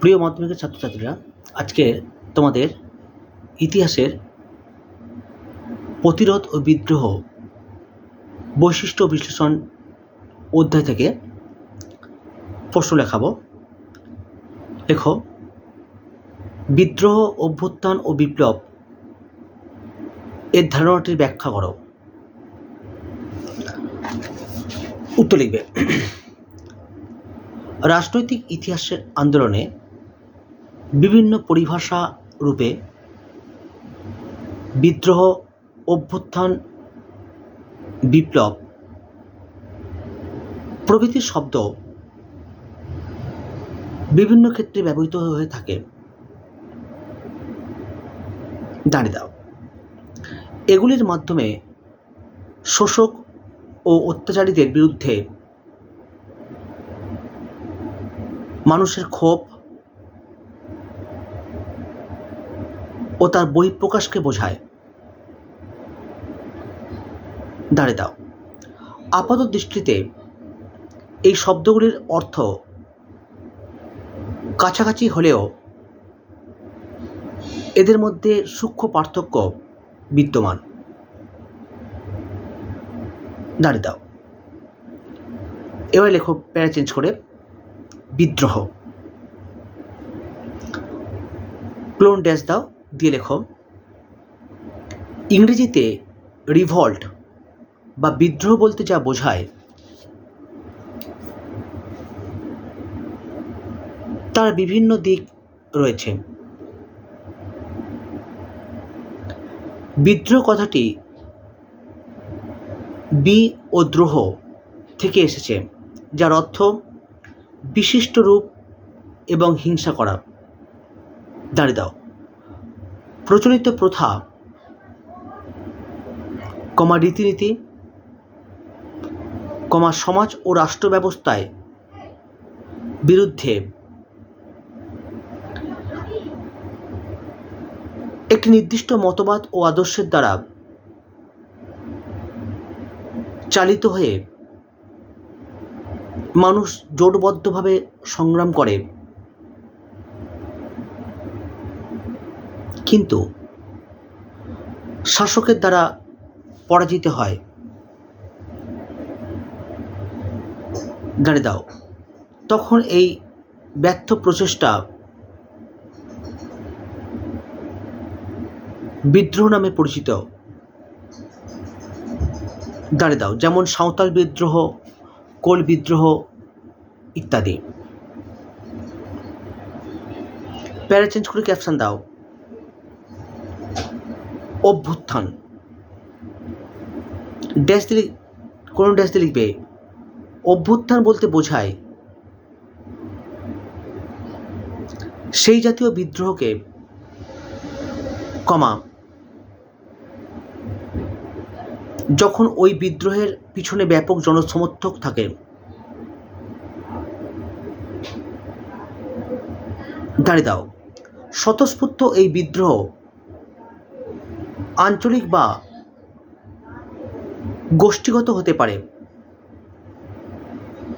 প্রিয় মাধ্যমিকের ছাত্রছাত্রীরা, আজকে তোমাদের ইতিহাসের প্রতিরোধ ও বিদ্রোহ বৈশিষ্ট্য বিশ্লেষণ অধ্যায় থেকে প্রশ্ন লেখাবো। লেখো, বিদ্রোহ, অভ্যুত্থান ও বিপ্লব এর ধারণাটির ব্যাখ্যা করো। উত্তর লিখবে। রাজনৈতিক ইতিহাসের আন্দোলনে বিভিন্ন পরিভাষা রূপে বিদ্রোহ, অভ্যুত্থান, বিপ্লব প্রভৃতি শব্দ বিভিন্ন ক্ষেত্রে ব্যবহৃত হয়ে থাকে। দাঁড়িয়ে দাও। এগুলির মাধ্যমে শোষক ও অত্যাচারীদের বিরুদ্ধে মানুষের ক্ষোভ ও তার বহিঃপ্রকাশকে বোঝায়। দাঁড়ে দাও। আপাত দৃষ্টিতে এই শব্দগুলির অর্থ কাছাকাছি হলেও এদের মধ্যে সূক্ষ্ম পার্থক্য বিদ্যমান। দাঁড়িয়ে দাও। এবার লেখক প্যারা চেঞ্জ করে, বিদ্রোহ। ক্লোন ড্যাশ দাও। দিয়ে লেখো, ইংরেজিতে রিভল্ট বা বিদ্রোহ বলতে যা বোঝায়, তার বিভিন্ন দিক রয়েছে। বিদ্রোহ কথাটি বি ও দ্রোহ থেকে এসেছে, যার অর্থ বিশিষ্ট রূপ এবং হিংসা করা। দাঁড়িয়ে দাও। প্রচলিত প্রথা, কমা রীতিনীতি, কমা সমাজ ও রাষ্ট্র ব্যবস্থায় বিরুদ্ধে একটি নির্দিষ্ট মতবাদ ও আদর্শের দ্বারা চালিত হয়ে মানুষ জোটবদ্ধভাবে সংগ্রাম করে। কিন্তু শাসকের দ্বারা পরাজিত হয়। দাঁড়িয়ে দাও। তখন এই ব্যর্থ প্রচেষ্টা বিদ্রোহ নামে পরিচিত। দাঁড়িয়ে দাও। যেমন সাঁওতাল বিদ্রোহ, কোল বিদ্রোহ ইত্যাদি। প্যারা চেঞ্জ করে ক্যাপশন দাও। অভ্যুত্থান। ড্যাশ দিলে কোন ড্যাশ দিয়ে লিখবে, অভ্যুত্থান বলতে বোঝায় সেই জাতীয় বিদ্রোহকে, কমা, যখন ওই বিদ্রোহের পিছনে ব্যাপক জনসমর্থক থাকে। দাঁড়িয়ে দাও, স্বতঃস্ফূর্ত এই বিদ্রোহ আঞ্চলিক বা গোষ্ঠীগত হতে পারে।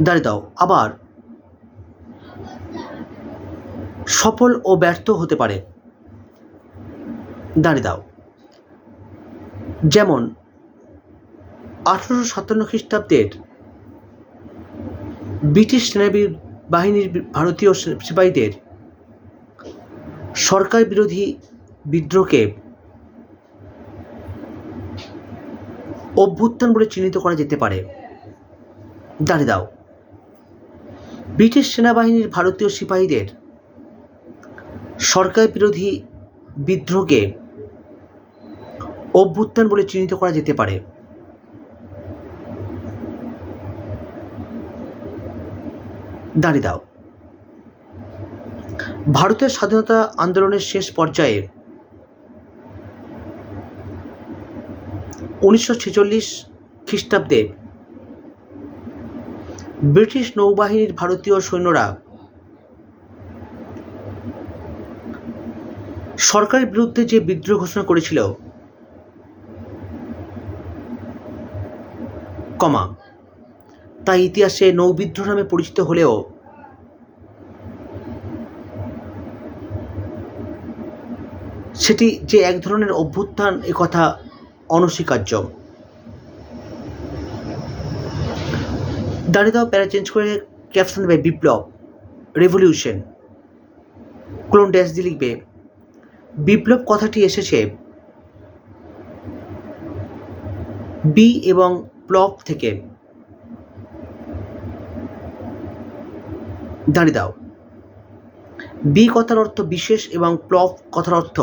দাঁড়িয়ে দাও, আবার। সফল ও ব্যর্থ হতে পারে। দাঁড়িয়ে দাও। যেমন, আঠারোশো সাতান্ন খ্রিস্টাব্দের ব্রিটিশ সেনাবী, বাহিনীর ভারতীয় সিপাহীদের সরকার বিরোধী বিদ্রোহকে অভ্যুত্থান বলে চিহ্নিত করা যেতে পারে। দাঁড়িয়ে দাও। ব্রিটিশ সেনাবাহিনীর ভারতীয় সিপাহীদের সরকার বিরোধী বিদ্রোহকে অভ্যুত্থান বলে চিহ্নিত করা যেতে পারে। দাঁড়িয়ে দাও। ভারতের স্বাধীনতা আন্দোলনের শেষ পর্যায়ে উনিশশো ছেচল্লিশ খ্রিস্টাব্দে ব্রিটিশ নৌবাহিনীর ভারতীয় সৈন্যরা সরকারের বিরুদ্ধে যে বিদ্রোহ ঘোষণা করেছিল, কমা, তা ইতিহাসে নৌবিদ্রোহ নামে পরিচিত হলেও সেটি যে এক ধরনের অভ্যুত্থান কথা অনস্বীকার্য। দাঁড়িয়ে দাও প্যারা চেঞ্জ করে ক্যাপশন দেবে বিপ্লব, রেভলিউশন। ক্লোন ড্যাশ দিয়ে লিখবে, বিপ্লব কথাটি এসেছে বি এবং প্লব থেকে। দাঁড়িয়ে দাও বি কথার অর্থ বিশেষ এবং প্লব কথার অর্থ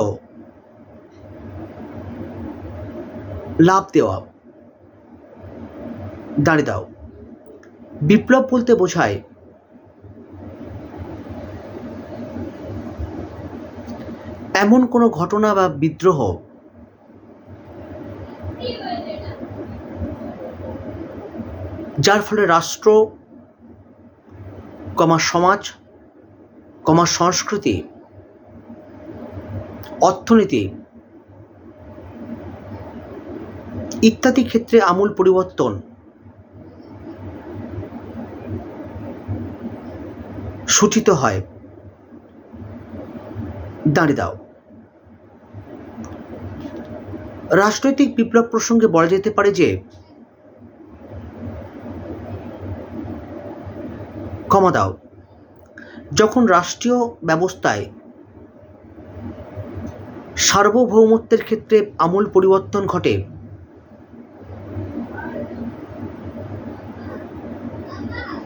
লাভ দেওয়া। দাঁড়িয়ে দাও। বিপ্লব বলতে বোঝায়, এমন কোনো ঘটনা বা বিদ্রোহ যার ফলে রাষ্ট্র, কমা সমাজ, কমা সংস্কৃতি, অর্থনীতি ইত্যাদি ক্ষেত্রে আমূল পরিবর্তন। সূচিত হয়। দাঁড়িয়ে দাও। রাজনৈতিক বিপ্লব প্রসঙ্গে বলা যেতে পারে যে, ক্ষমা দাও। যখন রাষ্ট্রীয় ব্যবস্থায় সার্বভৌমত্বের ক্ষেত্রে আমূল পরিবর্তন ঘটে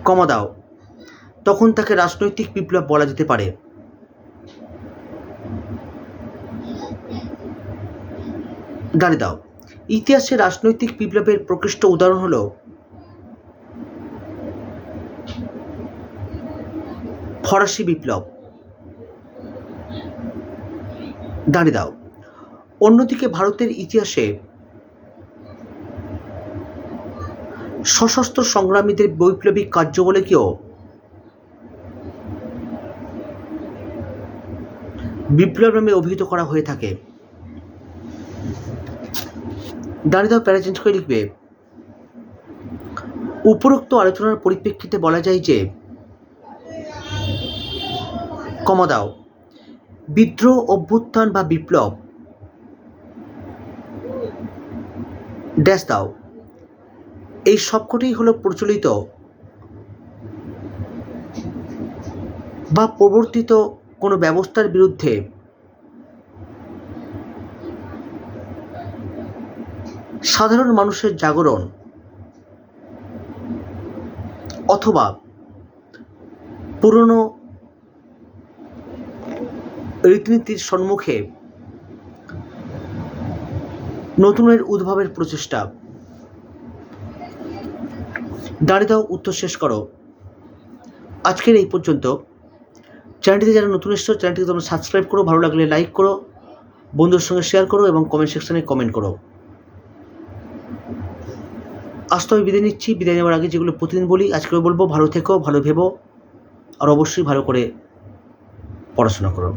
কমা দাও। তখন তাকে রাজনৈতিক বিপ্লব বলা যেতে পারে। দাঁড়িয়ে দাও। ইতিহাসে রাজনৈতিক বিপ্লবের প্রকৃষ্ট উদাহরণ হলো ফরাসি বিপ্লব। দাঁড়িয়ে দাও। অন্যদিকে ভারতের ইতিহাসে সশস্ত্র সংগ্রামীদের বৈপ্লবিক কার্যবলীকেও বিপ্লব নামে অভিহিত করা হয়ে থাকে। দাঁড়িয়ে প্যারা চেঞ্জ করে লিখবে, উপরোক্ত আলোচনার পরিপ্রেক্ষিতে বলা যায় যে, কমা দাও, বিদ্রোহ, অভ্যুত্থান বা বিপ্লব, ড্যাশ দাও। এই সবকটাই হলো প্রচলিত বা প্রবর্তিত কোনো ব্যবস্থার বিরুদ্ধে। সাধারণ মানুষের জাগরণ অথবা পুরনো রীতিনীতির সম্মুখে নতুনের উদ্ভাবের প্রচেষ্টা। দাঁড়িয়ে দাও, উত্তর শেষ করো। আজকের এই পর্যন্ত। চ্যানেলটিতে যারা নতুন এসছো, চ্যানেলটিকে তোমরা সাবস্ক্রাইব করো, ভালো লাগলে লাইক করো, বন্ধুদের সঙ্গে শেয়ার করো এবং কমেন্ট সেকশনে কমেন্ট করো। আজ তো আমি বিদায় নিচ্ছি। বিদায় নেওয়ার আগে যেগুলো প্রতিদিন বলি, আজকেও বলব, ভালো থেকো, ভালো ভেবো, আর অবশ্যই ভালো করে পড়াশোনা করো।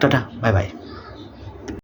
Tata bye bye